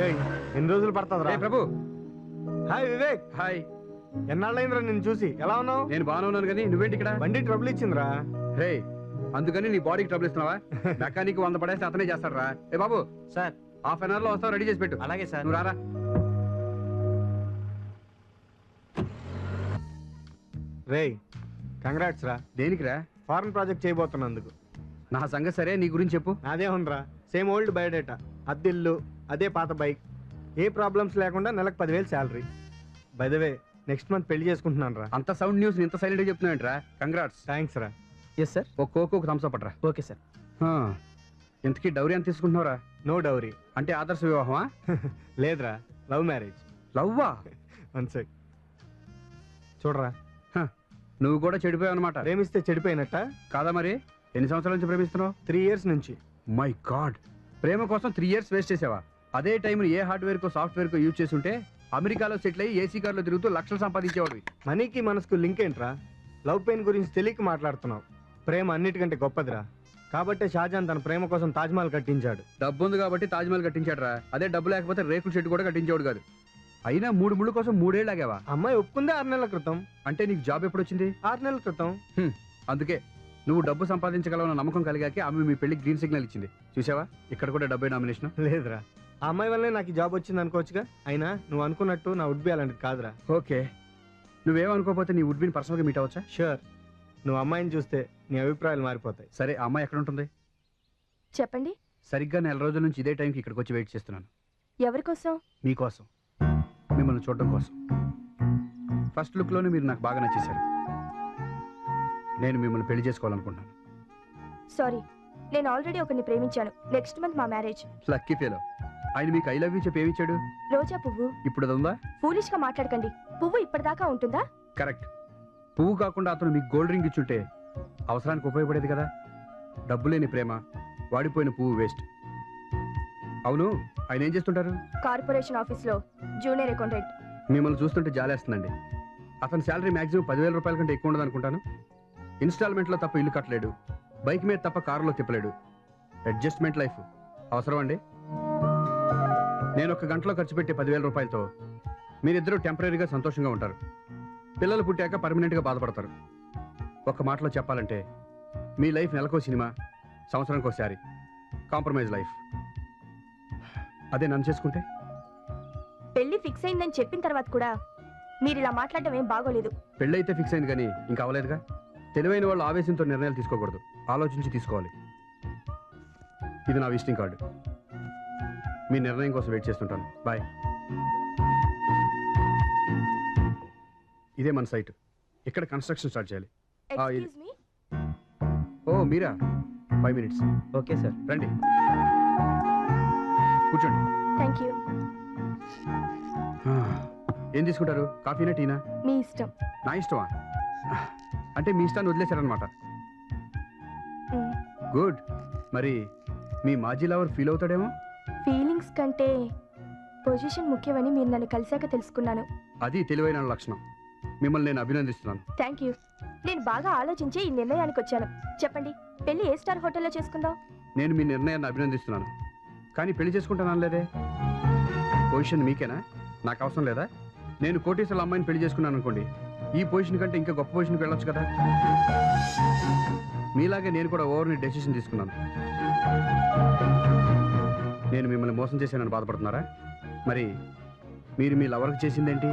రేయ్, ఎన్ని రోజులు పడుతుందిరా? రే ప్రభు. హాయ్ వివేక్. హాయ్. ఎన్నాళ్ళైందిరా నిన్ను చూసి? ఎలా ఉన్నావు? నేను బాగానే ఉన్నాను కానీ నువ్వేంటి ఇక్కడ? బండి ట్రబుల్ ఇచ్చిందిరా. రే అందుకని నీ బాడీకి ట్రబుల్ ఇస్తున్నావా? మెకానిక్ వంద పడేస్తే అతనే చేస్తాడు రా ఏ బాబు సార్. హాఫ్ అన్ అవర్లో వస్తావు రెడీ చేసి పెట్టు. అలాగే సార్. నువ్వు రారా. రేయ్ కంగ్రాట్స్ రా. దేనికి రా ఫారెన్ ప్రాజెక్ట్ చేయబోతున్నందుకు. నా సంగతి సరే నీ గురించి చెప్పు. నాదే ఉందిరా సేమ్ ఓల్డ్ బయోడేటా అద్దిల్లు అదే పాత బైక్. ఏ ప్రాబ్లమ్స్ లేకుండా నెలకు పదివేలు శాలరీ బైదవే నెక్స్ట్ మంత్ పెళ్ళి చేసుకుంటున్నాను రా. అంత సౌండ్ న్యూస్ ఇంత సైలెంట్గా చెప్తున్నావేంట్రా కంగ్రాట్స్ థ్యాంక్స్ రా. ఎస్ సార్ ఒక కోకు ఒక థమ్స్ అప్ పట్రా ఓకే సార్ ఇంతకీ డౌరీ ఎంత తీసుకుంటున్నావురా నో డౌరీ అంటే ఆదర్శ వివాహమా? లేదురా లవ్ మ్యారేజ్ లవ్వా? వన్ సెక్ చూడరా. నువ్వు కూడా చెడిపోయావు అనమాట ప్రేమిస్తే చెడిపోయినట్ట? కాదా మరి? ఎన్ని సంవత్సరాల నుంచి ప్రేమిస్తున్నావు? త్రీ ఇయర్స్ నుంచి. మై గాడ్ ప్రేమ కోసం త్రీ ఇయర్స్ వేస్ట్ చేసావా? అదే టైం ఏ హార్డ్వేర్ కో సాఫ్ట్వేర్ కో యూజ్ చేస్తుంటే అమెరికాలో సెటిల్ అయ్యి ఏసీ కార్లో తిరుగుతూ లక్షలు సంపాదించేవాడివి. మనీకి మనసుకు లింక్ ఏంట్రా? లవ్ పెయిన్ గురించి తెలియక మాట్లాడుతున్నావు. ప్రేమ అన్నిటికంటే గొప్పదిరా. కాబట్టే షాజాన్ తన ప్రేమ కోసం తాజ్మహల్ కట్టించాడు. డబ్బు ఉంది కాబట్టి తాజ్మహల్ కట్టించాడు రా అదే డబ్బు లేకపోతే రేకుల షెడ్ కూడా కట్టించేవాడు కాదు. అయినా మూడు ముళ్ళు కోసం మూడేళ్ళు ఆగావా? అమ్మాయి ఒప్పుకుందే ఆరు నెలల క్రితం. అంటే నీకు జాబ్ ఎప్పుడు వచ్చింది ఆరు నెలల క్రితం. అందుకే నువ్వు డబ్బు సంపాదించగలవన్న నమ్మకం కలిగాక ఆమె మీ పెళ్ళి గ్రీన్ సిగ్నల్ ఇచ్చింది. చూసావా? ఇక్కడ కూడా డబ్బే నామినేషన్. లేదురా. ఆ అమ్మాయి వల్లే నాకు ఈ జాబ్ వచ్చింది అనుకోవచ్చుగా. అయినా నువ్వు అనుకున్నట్టు నా వుడ్ బి అలాంటిది కాదురా. ఓకే. నువ్వేమనుకోకపోతే నీ వుడ్ బిన్ పర్సనల్గా మీట్ అవ్వచ్చా? షూర్ నువ్వు అమ్మాయిని చూస్తే నీ అభిప్రాయాలు మారిపోతాయి. సరే ఆ అమ్మాయి ఎక్కడ ఉంటుంది చెప్పండి. సరిగ్గా నెల రోజుల నుంచి ఇదే టైంకి ఇక్కడికి వచ్చి వెయిట్ చేస్తున్నాను. ఎవరి కోసం? మీకోసం. మిమ్మల్ని చూడడం కోసం. ఫస్ట్ లుక్లోనే మీరు నాకు బాగా నచ్చేశారు. నేను మిమ్మల్ని పెళ్ళి చేసుకోవాలనుకుంటున్నాను. సారీ నేను ఆల్రెడీ ఒకరిని ప్రేమించాను. నెక్స్ట్ మంత్ మా మ్యారేజ్. Lucky fellow. ఆయన మీకు ఐ లవ్ యూ చెప్పి ఏమిచ్చాడు? రోజా పువ్వు. ఇప్పుడు అది ఉందా ఫూలిష్గా మాట్లాడకండి. పువ్వు ఇప్పటిదాకా ఉంటుందా? కరెక్ట్ పువ్వు కాకుండా అతను మీకు గోల్డ్ రింగ్ ఇచ్చుంటే అవసరానికి ఉపయోగపడేది కదా? డబ్బు లేని ప్రేమ వాడిపోయిన పువ్వు వేస్ట్ అవును ఆయన ఏం చేస్తుంటారు? కార్పొరేషన్ ఆఫీస్లో జూనియర్ అకౌంటెంట్. మిమ్మల్ని చూస్తుంటే జాలేస్తుందండి. అతని శాలరీ మాక్సిమం పదివేల రూపాయల కంటే ఎక్కువ ఉండదు అనుకుంటాను. ఇన్స్టాల్మెంట్లో తప్ప ఇల్లు కట్టలేడు. బైక్ మీద తప్ప కారులో తిప్పలేడు. అడ్జస్ట్మెంట్ లైఫ్ అవసరం అండి? నేను ఒక గంటలో ఖర్చు పెట్టే పదివేల రూపాయలతో మీరిద్దరూ టెంపరీగా సంతోషంగా ఉంటారు. పిల్లలు పుట్టాక పర్మనెంట్గా బాధపడతారు. ఒక మాటలో చెప్పాలంటే మీ లైఫ్ నెలకో సినిమా సంవత్సరానికి ఒకసారి కాంప్రమైజ్ లైఫ్. అదే నన్ను చేసుకుంటే? పెళ్ళి ఫిక్స్ అయిందని చెప్పిన తర్వాత కూడా మీరు ఇలా మాట్లాడడం ఏం బాగోలేదు. పెళ్ళైతే ఫిక్స్ అయింది కానీ ఇంకా అవ్వలేదుగా? తెలివైన వాళ్ళు ఆవేశంతో నిర్ణయాలు తీసుకోకూడదు. ఆలోచించి తీసుకోవాలి. ఇది నా విజిటింగ్ కార్డు. మీ నిర్ణయం కోసం వెయిట్ చేస్తుంటాను. బాయ్. ఇదే మన సైట్. ఇక్కడ కన్స్ట్రక్షన్ స్టార్ట్ చేయాలి? ఆ, ఇది- ఓ మీరా? Five minutes. Okay sir. రండి. కూర్చోండి. థ్యాంక్ యూ ఆ, ఏం తీసుకుంటారు? కాఫీనా టీనా? మీ ఇష్టం. నా ఇష్టమా? అంటే మీ ఇష్టాన్ని వదిలేశారనమాట మ్, గుడ్. మరి మీ మాజీ లవర్ ఫీల్ అవుతాడేమో? ఫీలింగ్స్ కంటే పొజిషన్ ముఖ్యమని మీరు నన్ను కలిశాక తెలుసుకున్నాను. అది తెలివైన లక్షణం. మిమ్మల్ని నేను అభినందిస్తున్నాను. Thank you. నేను బాగా ఆలోచించి ఈ నిర్ణయానికి వచ్చాను. చెప్పండి పెళ్ళి ఏ స్టార్ హోటల్లో చేసుకుందాం? నేను మీ నిర్ణయాన్ని అభినందిస్తున్నాను. కానీ పెళ్ళి చేసుకుంటాను అనలేదే. పొజిషన్ మీకేనా? నాకు అవసరం లేదా? నేను కోటేశ్వర అమ్మాయిని పెళ్ళి చేసుకున్నాను అనుకోండి. ఈ పొజిషన్ కంటే ఇంకా గొప్ప పొజిషన్కి వెళ్ళొచ్చు కదా? మీలాగే నేను కూడా ఓవర్ని డెసిషన్ తీసుకున్నాను. నేను మిమ్మల్ని మోసం చేశానని బాధపడుతున్నారా? మరి మీరు మీ లవర్కి చేసిందేంటి?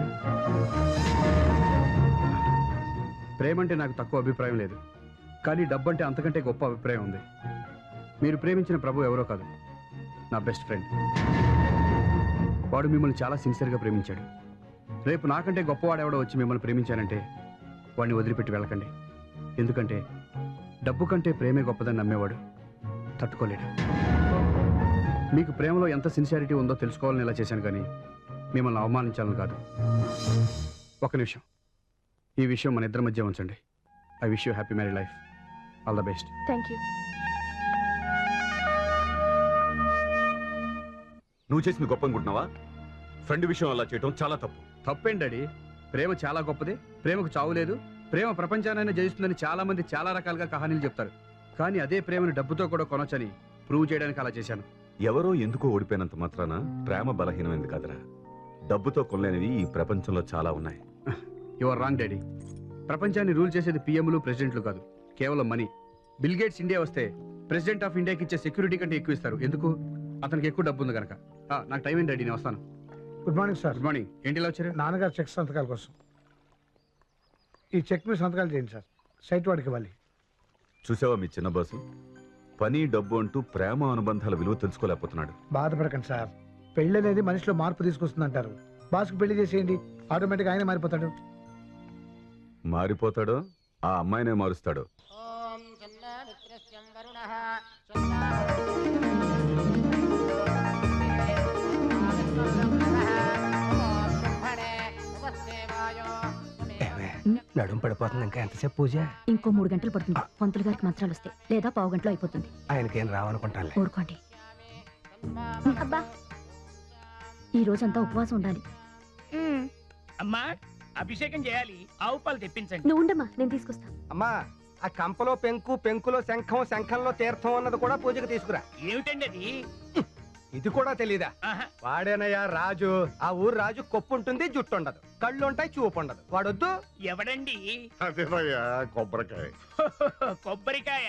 ప్రేమ అంటే నాకు తక్కువ అభిప్రాయం లేదు. కానీ డబ్బు అంటే అంతకంటే గొప్ప అభిప్రాయం ఉంది. మీరు ప్రేమించిన ప్రభు ఎవరో కాదు. నా బెస్ట్ ఫ్రెండ్. వాడు మిమ్మల్ని చాలా సిన్సియర్గా ప్రేమించాడు. రేపు నాకంటే గొప్పవాడు ఎవడో వచ్చి మిమ్మల్ని ప్రేమించానంటే వాడిని వదిలిపెట్టి వెళ్ళకండి. ఎందుకంటే డబ్బు కంటే ప్రేమే గొప్పదని నమ్మేవాడు తట్టుకోలేడు. మీకు ప్రేమలో ఎంత సిన్సియారిటీ ఉందో తెలుసుకోవాలని ఇలా చేశాను కానీ మిమ్మల్ని అవమానించాలని కాదు. ఒక నిమిషం. ఈ విషయం మన ఇద్దరి మధ్య ఉంచండి. I wish you happy marry life all the best thank you నువ్వు చేసింది గొప్ప అనుకుంటున్నావా ఫ్రెండ్ విషయం అలా చేయటం చాలా తప్పు. తప్పేంటి డాడీ? ప్రేమ చాలా గొప్పది. ప్రేమకు చావు లేదు. ప్రేమ ప్రపంచానైనా జయిస్తుందని చాలా మంది చాలా రకాలుగా కహానీలు చెప్తారు. కానీ అదే ప్రేమను డబ్బుతో కూడా కొనొచ్చని ప్రూవ్ చేయడానికి అలా చేశాను. ఎవరో ఎందుకో ఓడిపోయినంత మాత్రాన ప్రేమ బలహీనమైంది కాదురా. డబ్బుతో కొనలేనివి ఈ ప్రపంచంలో చాలా ఉన్నాయి. యువర్ రాంగ్ డాడీ ప్రపంచాన్ని రూల్ చేసేది పిఎంలు ప్రెసిడెంట్లు కాదు. కేవలం మనీ. బిల్ గేట్స్ ఇండియా వస్తే ప్రెసిడెంట్ ఆఫ్ ఇండియాకి ఇచ్చే సెక్యూరిటీ కంటే ఎక్కువ ఇస్తారు. ఎందుకు? అతనికి ఎక్కువ డబ్బు ఉంది కనుక నాకు టైం ఏంటి డాడీ నేను వస్తాను. Good morning sir good morning ఏంటి ఇలా వచ్చారు? నాన్నగారు చెక్ సంతకాల కోసం. ఈ చెక్ మీద సంతకాలు చేయండి సార్ సైట్ వాడికి ఇవ్వాలి. చూసావా మీ చిన్న బాసు పని డబ్బు అంటూ ప్రేమ అనుబంధాల విలువ తెలుసుకోలేకపోతున్నాడు. బాధపడకండి సార్. పెళ్ళి అనేది మనిషిలో మార్పు తీసుకొస్తుందంటారు. బాస్కి పెళ్ళి చేసేయండి. ఆటోమేటిక్గా ఆయన మారిపోతాడు. మారిపోతాడో? ఆ అమ్మాయినే మారుస్తాడు? నడుం పడిపోతుంది. ఇంకా ఎంతసేపు పూజ? ఇంకో మూడు గంటలు పడుతుంది. పంతులు గారికి మంత్రాలు వస్తాయి. లేదా పావు గంటలో అయిపోతుంది. ఆయనకేం రావనుకుంటానులే. ఊరుకోండి. అబ్బా ఈ రోజంతా ఉపవాసం ఉండాలి. మ్మ్. అమ్మా అభిషేకం చేయాలి. ఆవు పాలు తెప్పించండి. నువ్వు ఉండమ్మా నేను తీసుకొస్తా. అమ్మా ఆ కంపలో పెంకు పెంకులో శంఖం శంఖంలో తీర్థం అన్నది కూడా పూజకు తీసుకురా. ఏమిటండి అది? ఇది కూడా తెలీదా? వాడేనయ్యా రాజు. ఆ ఊరు రాజు కొప్పు ఉంటుంది జుట్టు ఉండదు కళ్ళు ఉంటాయి చూపు ఉండదు వాడొద్దు. ఎవడండి? అదేనయ్యా కొబ్బరికాయ. కొబ్బరికాయ?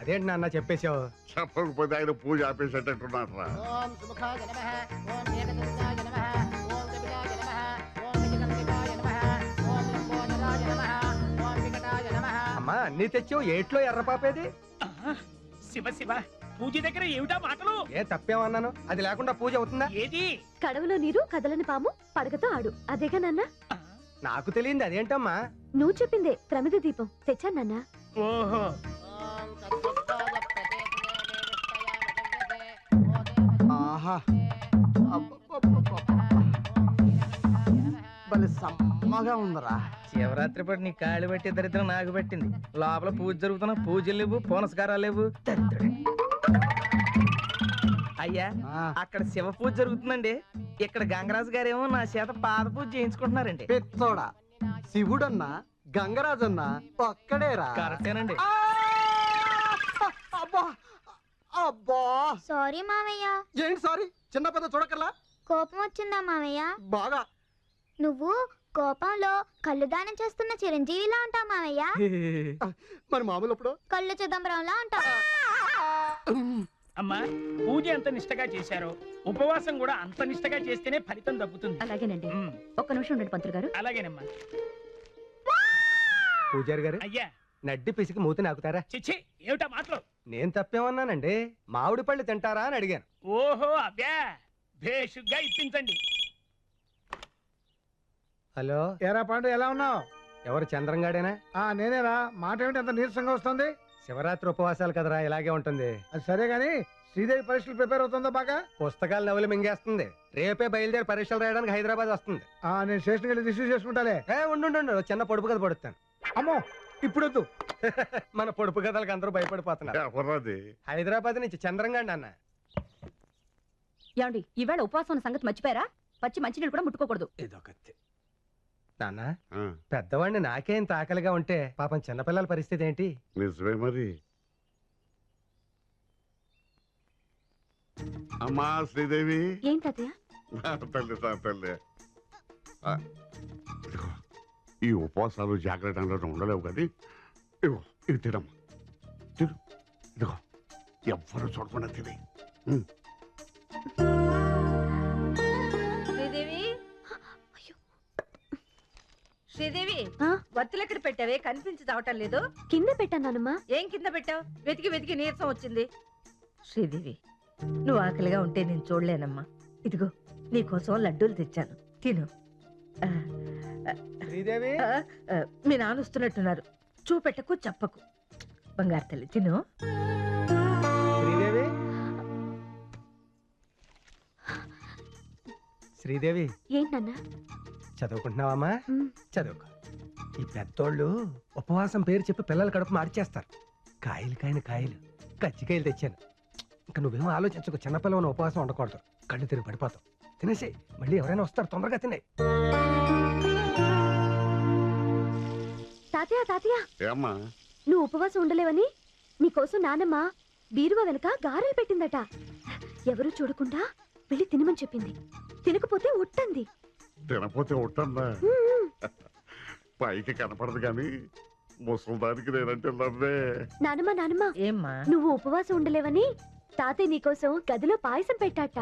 అదేంటి నాన్న చెప్పేశావు? చెప్పకపోతే ఆయన పూజ ఆపేసేటట్టున్నారు? రా అమ్మా అన్ని తెచ్చావు. ఏట్లో ఎర్రపాపేది? శివ శివ. పూజ దగ్గర ఏమిటా మాటలు? ఏ తప్పేమన్నాను? అది లేకుండా పూజ అవుతుందా? ఏది? కడవలో నీరు కదలని పాము పడగతో ఆడు. అదేగా నాన్న? నాకు తెలియంది అదేంటమ్మా? నువ్వు చెప్పిందే ప్రమిద దీపం. తెచ్చాను నాన్న? ఓహో. ఆహా. భలే సమ్మగా ఉందరా. శివరాత్రి పాటు నీ కాళ్ళు పెట్టి దరిద్రం నాకు పెట్టింది. లోపల పూజ జరుగుతున్న పూజలు లేవు పునస్కారాలు లేవు. దరిద్రుడు అయ్యా అక్కడ శివ పూజ జరుగుతుందండి. ఇక్కడ గంగరాజు గారేమో నా చేత పాద పూజ చేయించుకుంటున్నారండి. పెత్తోడా శివుడన్నా గంగరాజన్నా ఒక్కడేరా. కరెక్టేనండి. అబ్బా అబ్బా. సారీ మామయ్య ఏంటి సారీ? చిన్న పెద్ద చూడకల్లా కోపం వచ్చిందా మామయ్య బాగా. నువ్వు కోపంలో కళ్ళు దానం చేస్తున్న చిరంజీవిలా ఉంటావు మామయ్య మరి మామూలు ఇప్పుడు కళ్ళు చిదంబరంలా ఉంటావు. అమ్మా పూజ ఎంత నిష్టగా చేశారో ఉపవాసం కూడా అంత నిష్టగా చేస్తేనే ఫలితం దక్కుతుంది. అలాగేనండి. ఉమ్, ఒక్క నిమిషం ఉండండి పంతులు గారు. అలాగేనమ్మా. పూజారి గారు అయ్యా. నడ్డి పిసికి మూతి నాకుతారా? చిచ్చి ఏమిటా మాటలు? నేను తప్పేమన్నానండి? మామిడి పళ్ళు తింటారా అని అడిగాను. ఓహో అబ్బా. భేషుగ్గా ఇప్పించండి. హలో. ఏరా పాండు ఎలా ఉన్నావు? ఎవరు చంద్రంగాడేనా? ఆ నేనేరా. మాట ఏమిటి అంత నీరసంగా వస్తుంది? శివరాత్రి ఉపవాసాలు కదరా ఇలాగే ఉంటుంది. అది సరే గాని శ్రీదేవి పరీక్షలు ప్రిపేర్ అవుతుందా బాగా? పుస్తకాలు నవలు మింగేస్తుంది. రేపే బయలుదేరి పరీక్షలు రాయడానికి హైదరాబాద్ వస్తుంది. ఆ నేను స్టేషన్కి వెళ్ళి రిసీవ్ చేసుకుంటాలే. ఏ ఉండు ఉండు, ఉండు. చిన్న పొడుపు కథ పడుతాను. అమ్మో ఇప్పుడు వద్దు మన పొడుపు కథలకు అందరూ భయపడిపోతున్నారు. హైదరాబాద్ నుంచి చంద్రంగాడి అన్న ఏమండి ఈవేళ ఉపవాసం ఉన్న సంగతి మర్చిపోయారా? పచ్చి మంచినీళ్ళు కూడా ముట్టుకోకూడదు. ఇదొకటి నాన్న పెద్దవాడిని నాకే ఇంత ఆకలిగా ఉంటే పాపం చిన్నపిల్లల పరిస్థితి ఏంటి? నిజమే మరి. అమ్మా శ్రీదేవి. తల్లి తల్లి. ఈ ఉపవాసాలు జాగ్రత్తలో ఉండలేవు కానీ ఇదిగో ఇది తినమ్మా. తిను. ఇదిగో ఎవ్వరు చూడకుండా తిని. శ్రీదేవి ఆ? వత్తులు ఎక్కడ పెట్టావే? కనిపించి చావటం లేదు. కింద పెట్టాను నానమ్మా. ఏం కింద పెట్టావు? వెతికి వెతికి నీరసం వచ్చింది. శ్రీదేవి నువ్వు ఆకలిగా ఉంటే నేను చూడలేనమ్మా. ఇదిగో నీకోసం లడ్డూలు తెచ్చాను. తిను. ఆ, శ్రీదేవి? ఆ, ఆ, మీ నాన్న వస్తున్నట్టున్నారు. చూపెట్టకు చెప్పకు. బంగారు తల్లి తిను. శ్రీదేవి? శ్రీదేవి? ఏంటి నాన్న? చదువుకుంటున్నావమ్మా. చదువుకో. ఈ పెద్దోళ్ళు ఉపవాసం పేరు చెప్పి పిల్లల కడుపు మార్చేస్తారు. కాయలు కాయన కాయలు. కజ్జికాయలు తెచ్చాను. ఇంకా నువ్వేమో ఆలోచించకు చిన్నపిల్లవని ఉపవాసం ఉండకూడదు. కళ్ళు తిరిగి పడిపోతావు. తినేసి మళ్ళీ ఎవరైనా వస్తారు తొందరగా తినే. తాతయ్య తాతయ్య. ఏమ్మా? నువ్వు ఉపవాసం ఉండలేవని? నీకోసం నానమ్మ బీరువా వెనక గారెలు పెట్టిందట. ఎవరు చూడకుండా వెళ్ళి తినమని చెప్పింది. తినకపోతే ఒట్టంది. తినపోతే ఉంటుందా పైకి కనపడదు కానీ ముసలిదానికి నేనంటే నవ్వే. నానమ్మ నానమ్మ. ఏమ్మా? నువ్వు ఉపవాసం ఉండలేవని తాతయ్య నీకోసం గదిలో పాయసం పెట్టాట.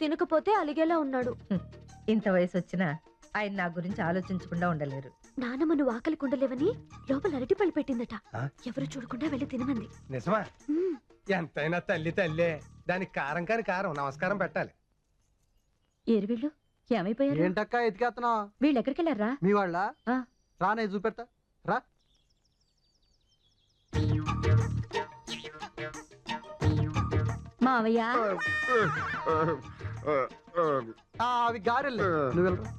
తినకపోతే అలిగేలా ఉన్నాడు. ఇంత వయసు వచ్చినా ఆయన నా గురించి ఆలోచించకుండా ఉండలేరు. నానమ్మ నువ్వు ఆకలి ఉండలేవని లోపల అరటిపళ్ళు పెట్టిందట? ఎవరు చూడకుండా వెళ్ళి తినమంది. నిజమా. ఎంతైనా తల్లి తల్లే. దానికి కారం కాని కారం నమస్కారం పెట్టాలి. ఏరు వీళ్ళు? ఏమైపోయారు? ఏంటక్క ఎతికేస్తున్నావు వీళ్ళు ఎక్కడికి వెళ్ళారా మీ వాళ్ళ? ఆ. రానే చూపెడతా. రా. మావయ్య. అవి గారెలు. నువ్వు వెళ్ళరా.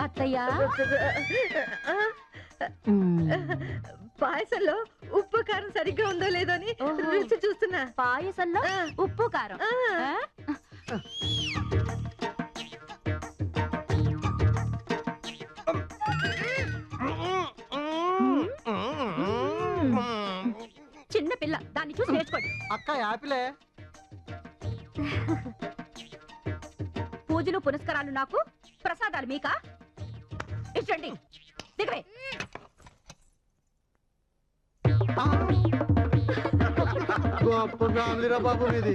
అత్తయ్య. పాయసంలో కారం సరిగ్గా ఉందో లేదో అని ఓహో. రుచి చూస్తున్నా పాయసంలో ఆ. ఉప్పు కారం ఆ. ఆ? చిన్న పిల్ల దాన్ని చూసి నేర్చుకోండి అక్క యాపిలే పూజలు పునస్కారాలు నాకు ప్రసాదాలు మీకా ఇచ్చండి దిగవే గొప్ప ఫ్యామిలీ రా బాబు మీది.